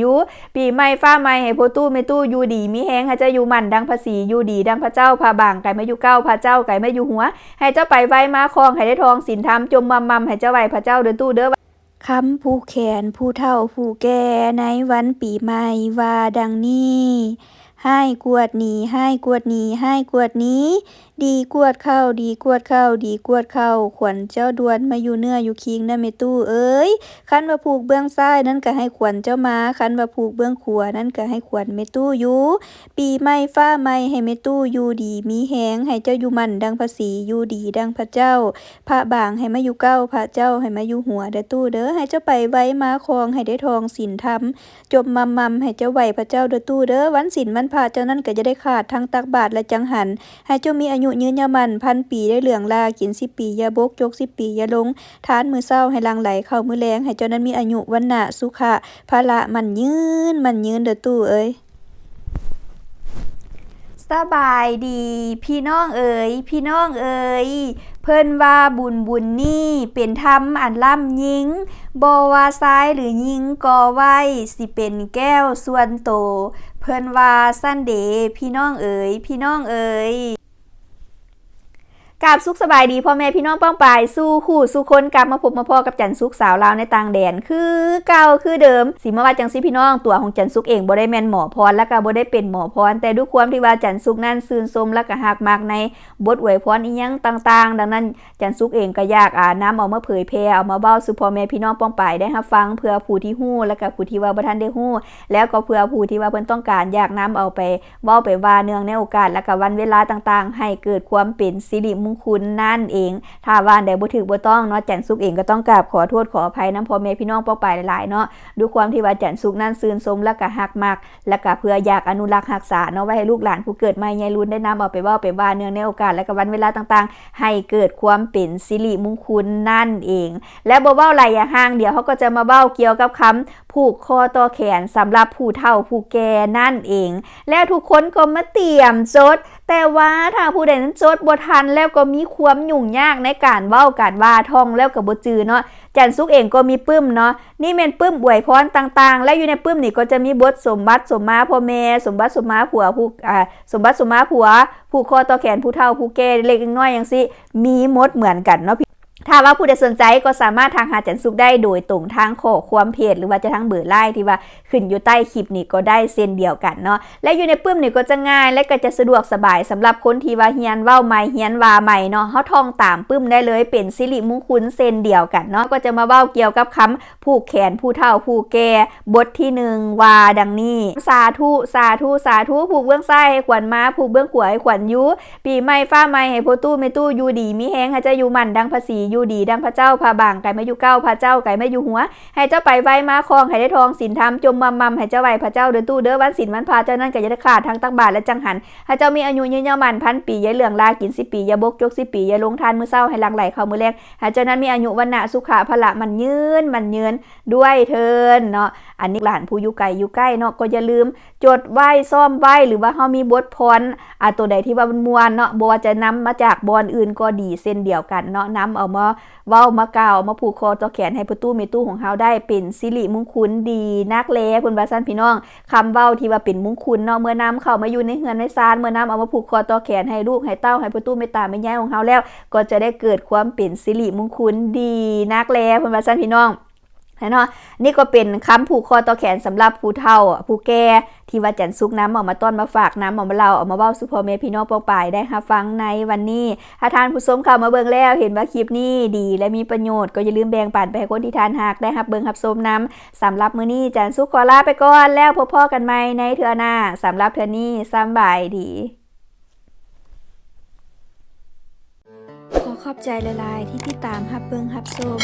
อยู่ปีใหม่ฟ้าใหม่ให้พ่อตู้ไม่ตู้อยู่ดีมีแฮงให้เจ้าอยู่มันดังภาษีอยู่ดีดังพระเจ้าพาบางไก่ไม่อยู่เก้าพระเจ้าไก่ไม่อยู่หัว ให้เจ้าไปไว้มาคลองให้ได้ทองสินธรรมจมมัมมัมให้เจ้าไว้พระเจ้าเดินตู้เด้อคำผู้แขนผู้เฒ่าผู้แก่ในวันปีใหม่ว่าดังนี้ ให้กวดนีให้กวดนีให้กวดนี้ ดีกวดเข้าดีกวดเข้าดีกวดเข้าขวัญเจ้าดวนมาอยู่เนื้ออยู่คิงนะเมตู้เอ้ยคันว่าผูกเบื้องซ้ายนั้นก็ให้ขวัญเจ้ามาคันว่าผูกเบื้องขวานั้นก็ให้ขวัญเมตู้อยู่ปีใหม่ฟ้าใหม่ให้เมตู้อยู่ดีมีแหงให้เจ้าอยู่มันดังภาษีอยู่ดีดังพระเจ้า พระบางให้มาอยู่เก้าพระเจ้าให้มาอยู่หัวเด้อตู้เด้อให้เจ้าไปไว้มาคองให้ได้ทองสินธรรมจบมัมมัมให้เจ้าไหวพระเจ้าเด้อตู้เด้อวันสินวันพาเจ้านั้นก็จะได้ขาดทั้งตักบาทและจังหัน ให้เจ้ามีอายุยืนยามันพันปีได้เหลืองลากินสิปียาบกยกสิปียาลง ทานมือเศร้าให้ลังไหลเข้ามือแรงให้เจ้านั้นมีอายุวันหนะสุขะพละมันยืนมันยืนเด้อตู้เอ้ย สบายดี พี่น้องเอ๋ยพี่น้องเอ๋ยเพิ่นว่าบุญบุญนี่เป็นธรรมอันล่ำยิงบ่ว่าซ้ายหรือยิงกอไว้สิเป็นแก้วส่วนโต เพิ่นว่าสั้นเดพี่น้องเอ๋ยพี่น้องเอ๋ย กราบสุขสบายดีพ่อแม่พี่น้องป้องปายสู้คู่สู้คนกลับมาพบมาพ่อกับจันสุกสาวลาวในต่างแดนคือเก่าคือเดิมสิมาว่าจังสิพี่น้องตัวของจันสุกเองบ่ได้แม่นหมอพรและก็บ่ได้เป็นหมอพร แต่ด้วยความที่ว่าจันสุกนั้นซื่นสมและก็หักมากในบทอวยพรอีหยังต่าง ๆ ดังนั้นจันสุกเองก็อยากอ่านำเอามาเผยแพร่เอามาเว้าสู่พ่อแม่พี่น้องป้องปายได้รับฟังเพื่อผู้ที่ฮู้และก็ผู้ที่ว่าบ่ทันได้ฮู้ แล้วก็เพื่อผู้ที่ว่าเพิ่นต้องการอยากน้ำเอาไปเว้าไปว่าเนืองในโอกาสและก็วันเวลาต่างๆ ให้เกิดความเป็นสิริมคลนั่นเอง ถ้าว่าใดบ่ถูกบ่ต้องเนาะจันสุกเองก็ต้องกราบขอโทษขออภัยนํพ่อแม่พี่น้องป้องปายหลายๆเนาะด้วยความที่ว่าจันสุกนั้นซื่นสมและก็ฮักมาก และก็เพื่ออยากอนุรักษ์รักษาเนาะไว้ให้ลูกหลานผู้เกิดใหม่ใหญ่รุ่นได้นำเอาไปเว้าไปว่าเนื่องในโอกาสและก็วันเวลาต่างๆ ให้เกิดความเป็นสิริมงคลนั่นเอง และบ่เว้าหลายอย่างห่างเดี๋ยวเขาก็จะมาเว้าเกี่ยวกับคำผูกคอต่อแขนสำหรับผู้เฒ่าผู้แก่นั่นเอง แล้วทุกคนก็มาเตรียมจด แต่ว่าถ้าผู้ใดนั้นจดบ่ทันแล้วก็มีความยุ่งยากในการเว้าการว่าท่องแล้วก็บ่จือเนาะจันซุกเองก็มีปื้มเนาะนี่เป็นปื้มอวยพรต่างๆ และอยู่ในปื้มนี่ก็จะมีบทสมบัติสมมาพ่อแม่สมบัติสมมาผัวผู้อ่าสมบัติสมมาผัว ผู้คอต่อแขนผู้เฒ่าผู้แก่เล็กน้อยอย่างสิมีหมดเหมือนกันเนาะ ถ้าว่าผู้ใดสนใจก็สามารถทางหาจันสุกได้โดยตรงทางขอความเพจหรือว่าจะทางเบอร์ไลน์ที่ว่าขึ้นอยู่ใต้คลิปนี้ก็ได้เส้นเดียวกันเนาะและอยู่ในปื้มนี่ก็จะง่าย และก็จะสะดวกสบายสำหรับคนที่ว่าเฮียนเว้าใหม่เฮียนว่าใหม่เนาะเฮาท่องตามปื้มได้เลยเป็นสิริมงคลเส้นเดียวกันเนาะก็จะมาเว้าเกี่ยวกับคำผูกแขนผู้เฒ่าผู้แก่บทที่หนึ่งว่าดังนี้ สาธุสาธุสาธุผูกเบื้องซ้ายให้ขวัญมาผูกเบื้องขวาให้ขวัญยุปีใหม่ฟ้าใหม่ให้พ่อตู้แม่ตู้อยู่ดีมีแฮงให้จ้าอยู่มันดังภาษีอยู่ดีดังพระเจ้าพาบางไก่มาอยู่เก้าพระเจ้าไก่มาอยู่หัว ให้เจ้าไปไว้มาคลองให้ได้ทองสินธรรมจมมัมมัมให้เจ้าไว้พระเจ้าเดินตู้เด้อวันสินวันพาเจ้านั้นก็จะได้ขาดทั้งตักบาทและจังหันให้เจ้ามีอายุยืนยาวมันพันปีอยาเหลืองลากินสิปีอยาบกยกสิปีอยาลงทานมือเศร้าให้หลังไหลเข้ามือแรงให้เจ้านั้นมีอายุวันนะสุขะพละมันยืนมันยืนด้วยเทินเนาะอันนี้หลานผู้อยู่ไกลอยู่ใกล้เนาะก็อย่าลืม จดไหว้ซ่อมไหว้หรือว่าเฮามีบทพรอ่าตัวใดที่ว่ามันมวนเนาะบ่ว่าจะนำมาจากบอนอื่นก็ดีเส้นเดียวกันเนาะนำเอามาเว้ามากล่าวมาผูกคอต่อแขนให้ประตูเมตู้ของเฮาได้เป็นสิริมงคลดีนักเลคุณบาซันพี่น้องคำเว้าที่ว่าเป็นมงคลเนาะเมื่อนำเข้ามาอยู่ในเฮือนในซานเมื่อนำเอามาผูกคอต่อแขนให้ลูกให้เต้าให้ประตูเมตตาไม่ยายของเฮาแล้ว ก็จะได้เกิดความเป็นสิริมงคลดีนักเลคุณบาซันพี่น้อง เนาะนี่ก็เป็นคำผูกคอต่อแขนสำหรับผู้เฒ่าผู้แก่ที่ว่าจันซุกน้ำออกมาต้อนมาฝากน้ำออกมาเล่าออกมาเว้าสุพอแม่พี่น้องปองปายได้ค่ะฟังในวันนี้ ถ้าทานผู้ชมเข้ามาเบิ่งแล้วเห็นว่าคลิปนี้ดีและมีประโยชน์ก็อย่าลืมแบ่งปันไปให้คนที่ทานหักได้ครับเบิ่งครับชมน้ำสำหรับมื้อนี้จันซุกขอลาไปก่อนแล้วพบพ่อกันใหม่ในเทือหน้าสำหรับเทือนี้สำบายดีขอขอบใจหลายที่ติดตามฮับเบิงฮับชม